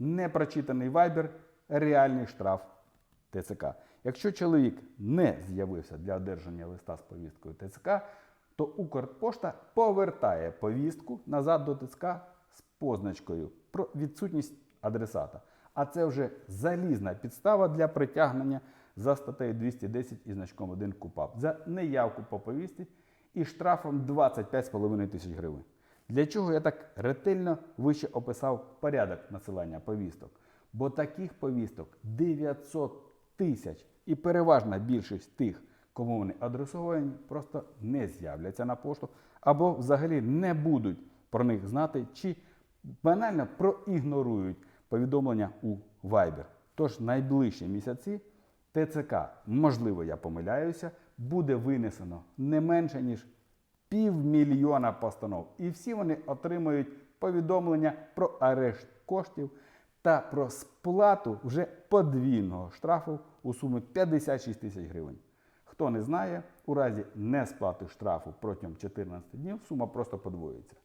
непрочитаний вайбер, реальний штраф ТЦК. Якщо чоловік не з'явився для одержання листа з повісткою ТЦК, то Укрпошта повертає повістку назад до ТЦК з позначкою про відсутність адресата. А це вже залізна підстава для притягнення за статтею 210 і значком 1 КУПАП за неявку по повісті і штрафом 25,5 тисяч гривень. Для чого я так ретельно вище описав порядок надсилання повісток? Бо таких повісток 900 тисяч і переважна більшість тих, кому вони адресовані, просто не з'являться на пошту або взагалі не будуть про них знати чи банально проігнорують повідомлення у Viber. Тож найближчі місяці ТЦК, можливо, я помиляюся, буде винесено не менше ніж півмільйона постанов. І всі вони отримують повідомлення про арешт коштів та про сплату вже подвійного штрафу у сумі 56 тисяч гривень. Хто не знає, у разі несплати штрафу протягом 14 днів сума просто подвоюється.